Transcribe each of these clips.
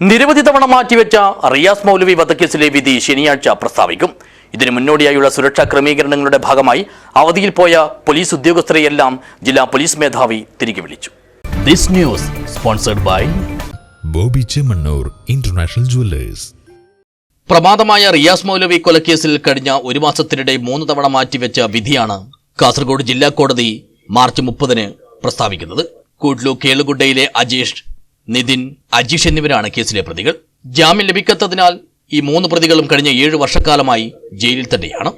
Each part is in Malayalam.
നിരവധി തവണ മാറ്റിവെച്ച റിയാസ് മൗലവി വധക്കേസിലെ വിധി ശനിയാഴ്ച പ്രസ്താവിക്കും. ഇതിനു മുന്നോടിയായുള്ള സുരക്ഷാ ക്രമീകരണങ്ങളുടെ ഭാഗമായി അവധിയിൽ പോയ പോലീസ് ഉദ്യോഗസ്ഥരെയെല്ലാം ജില്ലാ പോലീസ് മേധാവി തിരികെ വിളിച്ചു. This news sponsored by Boby Chemmanur international jewellers. പ്രമാദമായ Riyas Moulavi കൊലക്കേസിൽ കഴിഞ്ഞ ഒരു മാസത്തിനിടെ മൂന്ന് തവണ മാറ്റിവെച്ച വിധിയാണ് കാസർഗോഡ് ജില്ലാ കോടതി മാർച്ച് മുപ്പതിന് പ്രസ്താവിക്കുന്നത്. കൂഡ്ലു കേളുഗുഡയിലെ അജേഷ് നിതിൻ അജീഷ് എന്നിവരാണ് കേസിലെ പ്രതികൾ. ജാമ്യം ലഭിക്കാത്തതിനാൽ ഈ മൂന്ന് പ്രതികളും കഴിഞ്ഞ ഏഴ് വർഷക്കാലമായി ജയിലിൽ തന്നെയാണ്.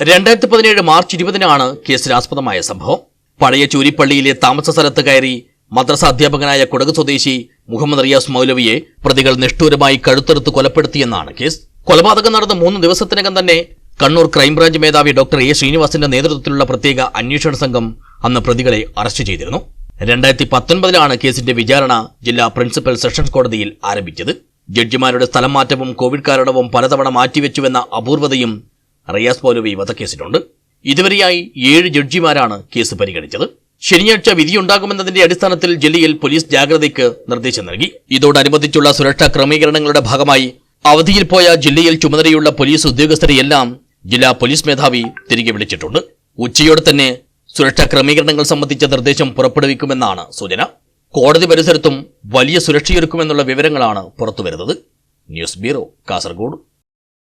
രണ്ടായിരത്തി പതിനേഴ് മാർച്ച് ഇരുപതിനാണ് കേസിനാസ്പദമായ സംഭവം. പഴയ ചൂരിപ്പള്ളിയിലെ താമസ സ്ഥലത്ത് കയറി മദ്രസ അധ്യാപകനായ കുടക് സ്വദേശി മുഹമ്മദ് റിയാസ് മൗലവിയെ പ്രതികൾ നിഷ്ഠൂരമായി കഴുത്തെടുത്ത് കൊലപ്പെടുത്തിയെന്നാണ് കേസ്. കൊലപാതകം നടന്ന മൂന്ന് ദിവസത്തിനകം തന്നെ കണ്ണൂർ ക്രൈംബ്രാഞ്ച് മേധാവി ഡോക്ടർ എ ശ്രീനിവാസിന്റെ നേതൃത്വത്തിലുള്ള പ്രത്യേക അന്വേഷണ സംഘം അന്ന് പ്രതികളെ അറസ്റ്റ് ചെയ്തിരുന്നു. രണ്ടായിരത്തി പത്തൊൻപതിലാണ് കേസിന്റെ വിചാരണ ജില്ലാ പ്രിൻസിപ്പൽ സെഷൻസ് കോടതിയിൽ ആരംഭിച്ചത്. ജഡ്ജിമാരുടെ സ്ഥലം മാറ്റവും കോവിഡ് കാരണവും പലതവണ മാറ്റിവെച്ചുവെന്ന അപൂർവതയും റിയാസ് മൗലവി വധക്കേസിലുണ്ട്. ഇതുവരെയായി ഏഴ് ജഡ്ജിമാരാണ് കേസ് പരിഗണിച്ചത്. ശനിയാഴ്ച വിധിയുണ്ടാകുമെന്നതിന്റെ അടിസ്ഥാനത്തിൽ ജില്ലയിൽ പോലീസ് ജാഗ്രതയ്ക്ക് നിർദ്ദേശം നൽകി. ഇതോടനുബന്ധിച്ചുള്ള സുരക്ഷാ ക്രമീകരണങ്ങളുടെ ഭാഗമായി അവധിയിൽ പോയ ജില്ലയിൽ ചുമതലയുള്ള പോലീസ് ഉദ്യോഗസ്ഥരെയെല്ലാം ജില്ലാ പോലീസ് മേധാവി തിരികെ വിളിച്ചിട്ടുണ്ട്. ഉച്ചയോടെ തന്നെ സുരക്ഷാ ക്രമീകരണങ്ങൾ സംബന്ധിച്ച നിർദ്ദേശം പുറപ്പെടുവിക്കുമെന്നാണ് സൂചന. കോടതി പരിസരത്തും വലിയ സുരക്ഷയൊരുക്കുമെന്നുള്ള വിവരങ്ങളാണ് പുറത്തുവരുന്നത്. News bureau Kasaragod.